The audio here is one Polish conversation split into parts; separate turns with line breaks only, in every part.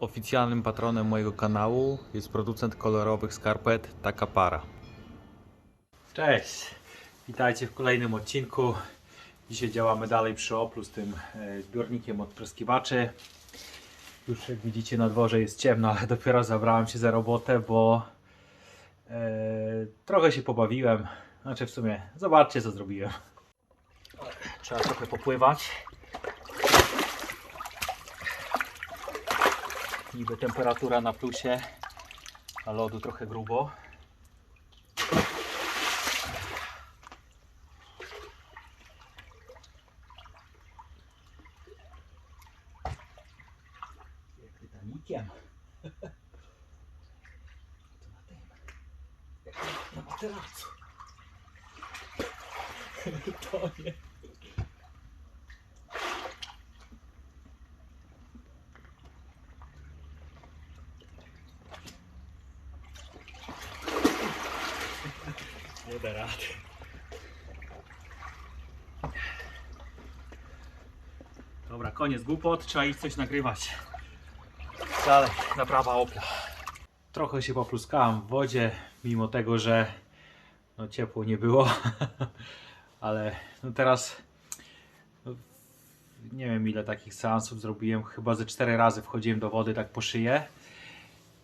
Oficjalnym patronem mojego kanału jest producent kolorowych skarpet Takapara. Cześć! Witajcie w kolejnym odcinku. Dzisiaj działamy dalej przy Oplu z tym e, zbiornikiem od pryskiwaczy. Już jak widzicie na dworze jest ciemno, ale dopiero zabrałem się za robotę, bo e, trochę się pobawiłem. Znaczy w sumie, zobaczcie co zrobiłem. Trzeba trochę popływać. Niby temperatura na plusie, a lodu trochę grubo. Jak Titanikiem. To na tym. Jak Na materacu. To nie. Rady. Dobra, koniec głupot, trzeba iść coś nagrywać. Dalej, naprawa Opla. Trochę się popluskałem w wodzie, mimo tego, że no, ciepło nie było. Ale no teraz no, nie wiem ile takich seansów zrobiłem. Chyba ze cztery razy wchodziłem do wody tak po szyję.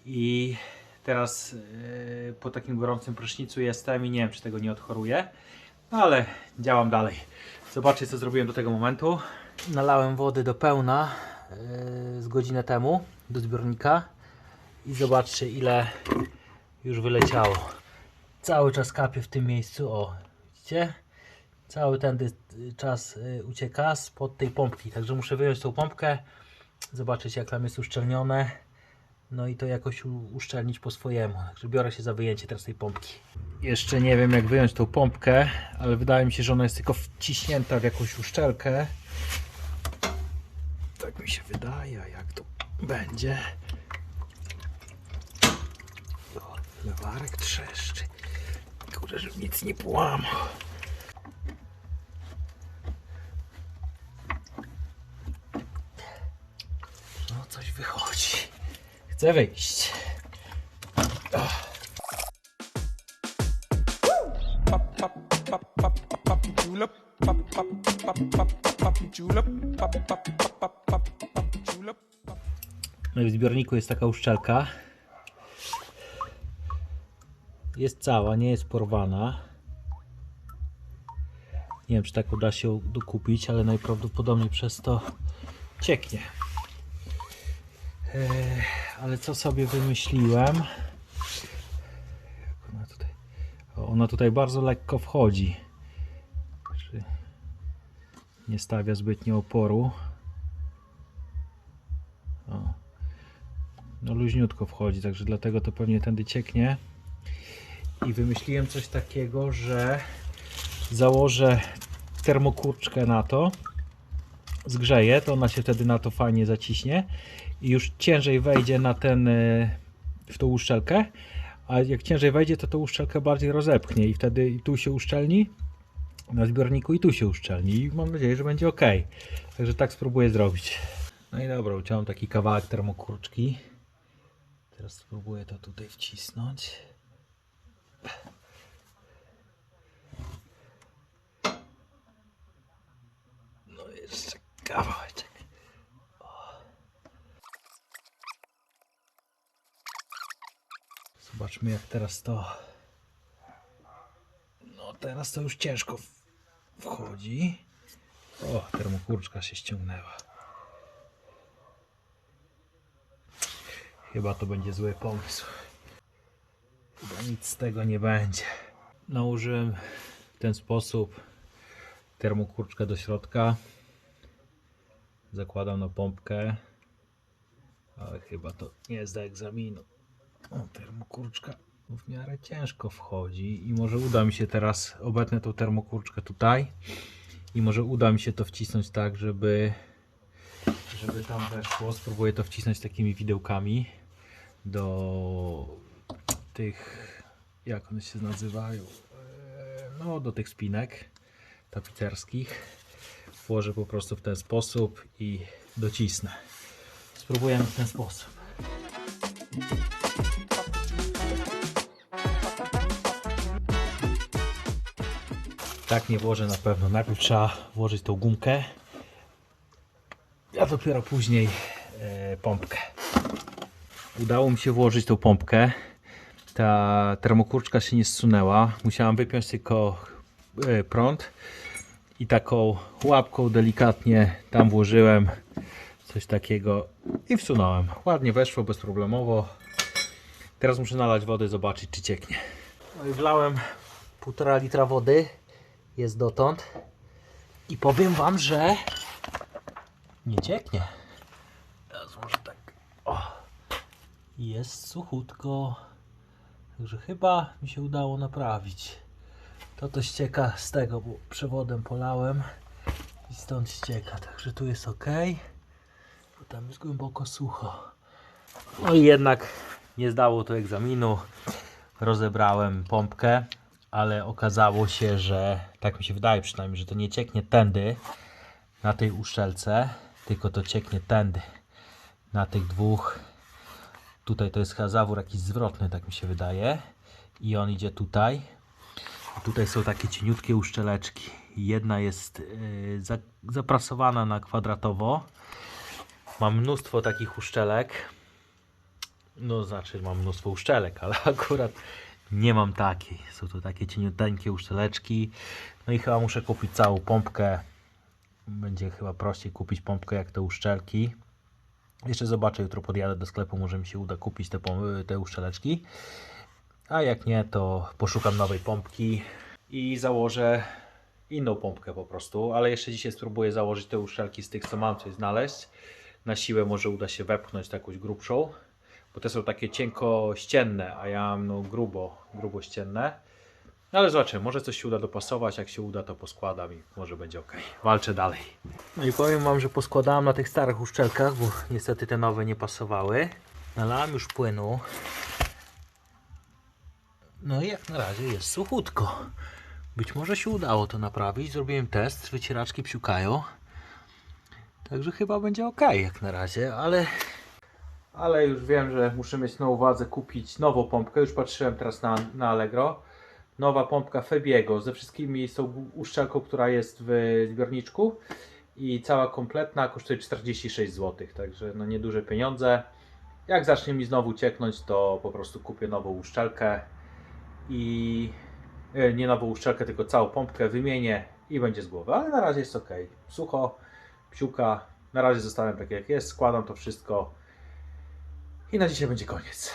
I teraz yy, po takim gorącym prysznicu jestem i nie wiem czy tego nie odchoruję. No ale działam dalej. Zobaczcie co zrobiłem do tego momentu. Nalałem wody do pełna yy, z godzinę temu do zbiornika i zobaczcie ile już wyleciało. Cały czas kapie w tym miejscu. O, widzicie? Cały ten czas y, ucieka spod tej pompki. Także muszę wyjąć tą pompkę, zobaczyć jak tam jest uszczelnione. No i to jakoś uszczelnić po swojemu. Także biorę się za wyjęcie teraz tej pompki. Jeszcze nie wiem jak wyjąć tą pompkę, ale wydaje mi się, że ona jest tylko wciśnięta w jakąś uszczelkę. Tak mi się wydaje, jak to będzie. O, lewarek trzeszczy. Kurde, żeby nic nie połamał.
Pop julep.
No i w zbiorniku jest taka uszczelka. Jest cała, nie jest porwana. Nie wiem, czy tak uda się dokupić, ale najprawdopodobniej przez to cieknie. Eee, ale co sobie wymyśliłem? Ona tutaj, ona tutaj bardzo lekko wchodzi. Nie stawia zbytnio oporu. O no luźniutko wchodzi, także dlatego to pewnie tędy cieknie. I wymyśliłem coś takiego, że założę termokurczkę na to, zgrzeję, to ona się wtedy na to fajnie zaciśnie i już ciężej wejdzie na ten, e, w tą uszczelkę, a jak ciężej wejdzie, to tą uszczelkę bardziej rozepchnie i wtedy i tu się uszczelni na zbiorniku i tu się uszczelni i mam nadzieję, że będzie ok. Także tak spróbuję zrobić. No i dobra, uciąłem taki kawałek termokurczki. Teraz spróbuję to tutaj wcisnąć. No jeszcze kawałeczek. Zobaczmy jak teraz to... No teraz to już ciężko wchodzi. O, termokurczka się ściągnęła. Chyba to będzie zły pomysł. Chyba nic z tego nie będzie. Nałożyłem w ten sposób termokurczkę do środka. Zakładam na pompkę. Ale chyba to nie zda egzaminu. O, termokurczka w miarę ciężko wchodzi i może uda mi się teraz obetnę tą termokurczkę tutaj i może uda mi się to wcisnąć tak, żeby żeby tam weszło. Spróbuję to wcisnąć takimi widełkami do tych, jak one się nazywają, Eee, no do tych spinek tapicerskich. Włożę po prostu w ten sposób i docisnę. Spróbujemy w ten sposób. Tak nie włożę na pewno. Najpierw trzeba włożyć tą gumkę, a dopiero później e, pompkę. Udało mi się włożyć tą pompkę. Ta termokurczka się nie zsunęła. Musiałam wypiąć tylko e, prąd i taką łapką delikatnie tam włożyłem coś takiego i wsunąłem. Ładnie weszło, bezproblemowo. Teraz muszę nalać wody, zobaczyć czy cieknie. No i wlałem półtora litra wody. Jest dotąd. I powiem Wam, że nie cieknie. Teraz może tak. O. Jest suchutko. Także chyba mi się udało naprawić. To to ścieka z tego, bo przewodem polałem i stąd ścieka. Także tu jest ok. Bo tam jest głęboko sucho. No i jednak nie zdało to egzaminu. Rozebrałem pompkę, ale okazało się, że tak mi się wydaje przynajmniej, że to nie cieknie tędy na tej uszczelce, tylko to cieknie tędy na tych dwóch. Tutaj to jest chyba zawór jakiś zwrotny, tak mi się wydaje. I on idzie tutaj. Tutaj są takie cieniutkie uszczeleczki. Jedna jest za, zaprasowana na kwadratowo. Mam mnóstwo takich uszczelek. No znaczy mam mnóstwo uszczelek, ale akurat nie mam takiej. Są to takie cieniuteńkie uszczeleczki. No i chyba muszę kupić całą pompkę. Będzie chyba prościej kupić pompkę jak te uszczelki. Jeszcze zobaczę, jutro podjadę do sklepu, może mi się uda kupić te, te uszczeleczki. A jak nie, to poszukam nowej pompki i założę inną pompkę po prostu. Ale jeszcze dzisiaj spróbuję założyć te uszczelki z tych, co mam, coś znaleźć. Na siłę może uda się wepchnąć jakąś grubszą, bo te są takie cienko ścienne, a ja mam no grubo, grubo ścienne. No ale zobaczymy, może coś się uda dopasować, jak się uda to poskładam i może będzie ok. Walczę dalej. No i powiem Wam, że poskładałem na tych starych uszczelkach, bo niestety te nowe nie pasowały. Nalałem już płynu. No i jak na razie jest suchutko. Być może się udało to naprawić. Zrobiłem test, wycieraczki psiukają. Także chyba będzie ok jak na razie, ale... Ale już wiem, że muszę mieć na uwadze kupić nową pompkę. Już patrzyłem teraz na, na Allegro. Nowa pompka Febiego ze wszystkimi tą uszczelką, która jest w zbiorniczku. I cała kompletna kosztuje 46 zł. Także no nieduże pieniądze. Jak zacznie mi znowu cieknąć, to po prostu kupię nową uszczelkę i e, nie nową uszczelkę, tylko całą pompkę wymienię i będzie z głowy. Ale na razie jest ok. Sucho, psiuka. Na razie zostawiam tak jak jest. Składam to wszystko i na dzisiaj będzie koniec.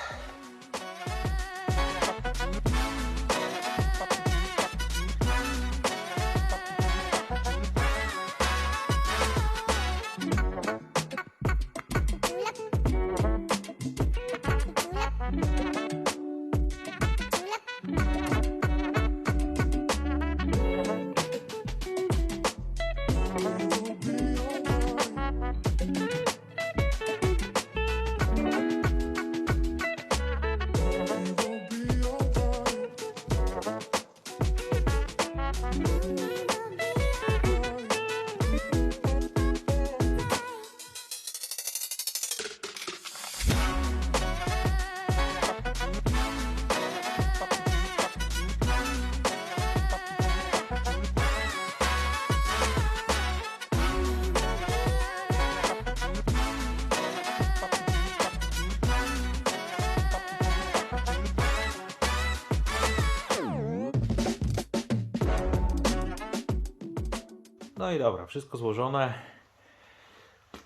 No i dobra, wszystko złożone.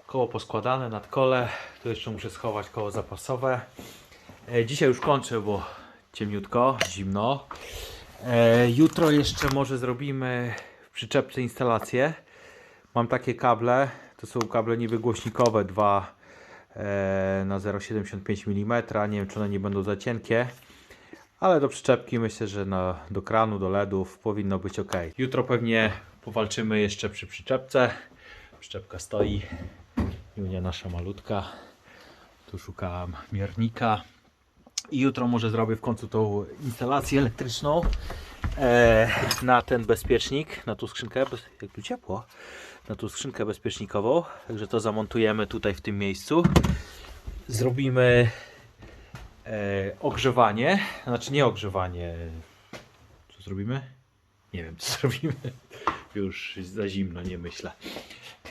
Koło poskładane nad kole. Tu jeszcze muszę schować koło zapasowe. E, dzisiaj już kończę, bo ciemniutko, zimno. E, jutro jeszcze może zrobimy w przyczepce instalację. Mam takie kable. To są kable niby głośnikowe, dwa e, na 0,75 mm. Nie wiem, czy one nie będą za cienkie. Ale do przyczepki myślę, że na, do kranu, do LEDów powinno być ok. Jutro pewnie powalczymy jeszcze przy przyczepce. Przyczepka stoi. Junia nasza malutka. Tu szukałam miernika. I jutro może zrobię w końcu tą instalację elektryczną e, na ten bezpiecznik, na tą skrzynkę, jak tu ciepło, na tą skrzynkę bezpiecznikową. Także to zamontujemy tutaj w tym miejscu. Zrobimy ogrzewanie, znaczy nie ogrzewanie. Co zrobimy? Nie wiem, co zrobimy. Już za zimno, nie myślę.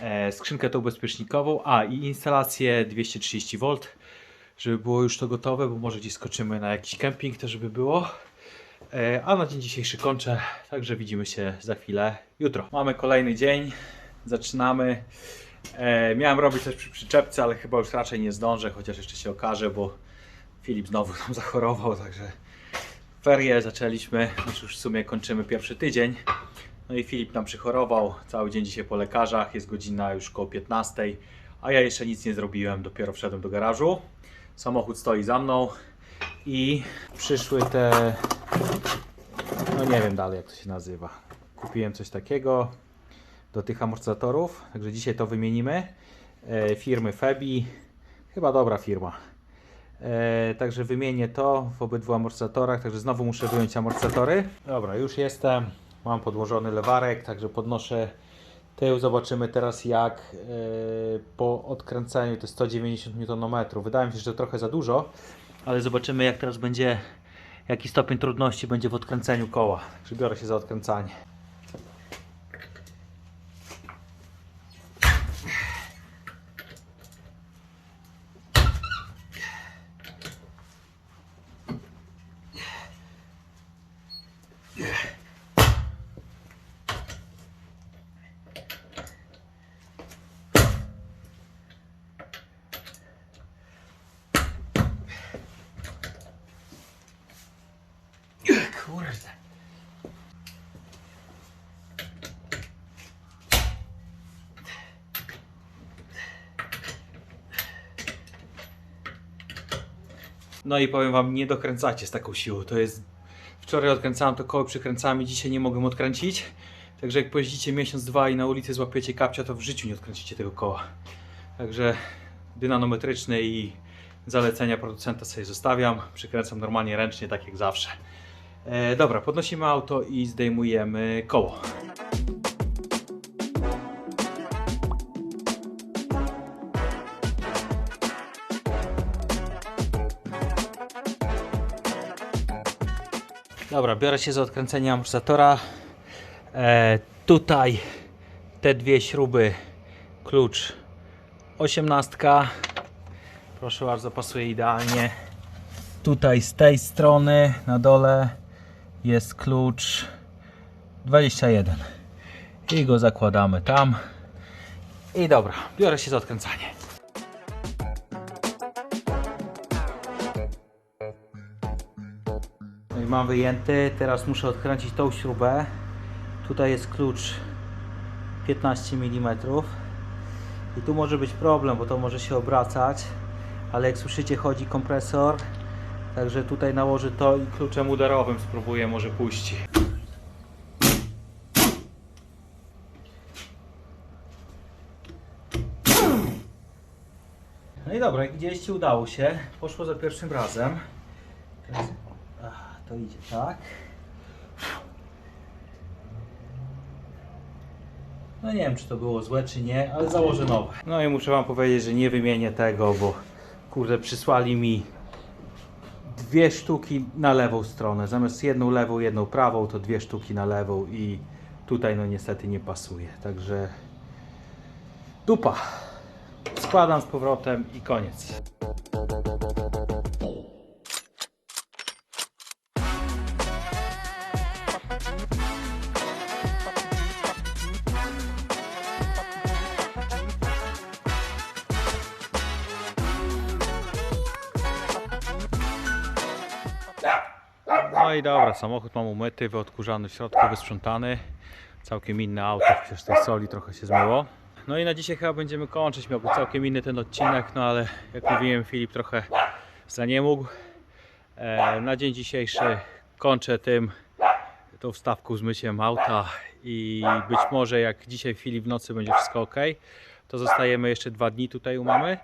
E, skrzynkę tą bezpiecznikową, a i instalację 230V, żeby było już to gotowe, bo może gdzieś skoczymy na jakiś kemping, to żeby było. E, a na dzień dzisiejszy kończę, także widzimy się za chwilę jutro. Mamy kolejny dzień, zaczynamy. E, miałem robić coś przy przyczepce, ale chyba już raczej nie zdążę, chociaż jeszcze się okaże, bo Filip znowu tam zachorował, także ferie zaczęliśmy, już w sumie kończymy pierwszy tydzień. No i Filip nam przychorował, cały dzień dzisiaj po lekarzach, jest godzina już koło 15, a ja jeszcze nic nie zrobiłem, dopiero wszedłem do garażu. Samochód stoi za mną i przyszły te, no nie wiem dalej jak to się nazywa. Kupiłem coś takiego do tych amortyzatorów, także dzisiaj to wymienimy. E, firmy Febi, chyba dobra firma. E, także wymienię to w obydwu amortyzatorach, także znowu muszę wyjąć amortyzatory. Dobra, już jestem. Mam podłożony lewarek, także podnoszę tył. Zobaczymy teraz jak e, po odkręceniu jest 190 Nm. Wydaje mi się, że trochę za dużo, ale zobaczymy jak teraz będzie, jaki stopień trudności będzie w odkręceniu koła. Także biorę się za odkręcanie. Kurde. No i powiem wam, nie dokręcacie z taką siłą. To jest. Wczoraj odkręcałem to koło przykręcami, dzisiaj nie mogłem odkręcić. Także jak pojeździcie miesiąc, dwa i na ulicy złapiecie kapcia, to w życiu nie odkręcicie tego koła. Także dynanometryczny i zalecenia producenta sobie zostawiam. Przykręcam normalnie ręcznie, tak jak zawsze. E, dobra, podnosimy auto i zdejmujemy koło. Dobra, biorę się za odkręcenie amortyzatora. E, tutaj te dwie śruby, klucz 18. Proszę bardzo, pasuje idealnie. Tutaj z tej strony na dole jest klucz 21 i go zakładamy tam i dobra, biorę się za odkręcanie mam wyjęty, teraz muszę odkręcić tą śrubę tutaj jest klucz 15 mm i tu może być problem, bo to może się obracać ale jak słyszycie chodzi kompresor Także tutaj nałożę to i kluczem udarowym spróbuję, może puści. No i dobra, jak widzieliście udało się. Poszło za pierwszym razem. Teraz, to idzie tak. No nie wiem czy to było złe czy nie, ale założę nowe. No i muszę wam powiedzieć, że nie wymienię tego, bo kurde przysłali mi dwie sztuki na lewą stronę. Zamiast jedną lewą, jedną prawą, to dwie sztuki na lewą i tutaj no niestety nie pasuje. Także dupa. Składam z powrotem i koniec. No i dobra, samochód mam umyty, wyodkurzany w środku, wysprzątany. Całkiem inne auto, przecież tej soli trochę się zmyło. No i na dzisiaj chyba będziemy kończyć. Miał być całkiem inny ten odcinek, no ale jak mówiłem, Filip trochę za nie mógł. E, na dzień dzisiejszy kończę tym, tą wstawką z myciem auta i być może jak dzisiaj Filip w nocy będzie wszystko ok, to zostajemy jeszcze dwa dni tutaj u mamy,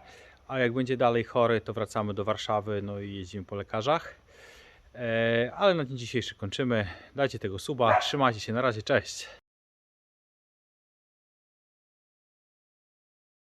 a jak będzie dalej chory, to wracamy do Warszawy, no i jeździmy po lekarzach. E, ale na dzień dzisiejszy kończymy. Dajcie tego suba, trzymajcie się, na razie, cześć.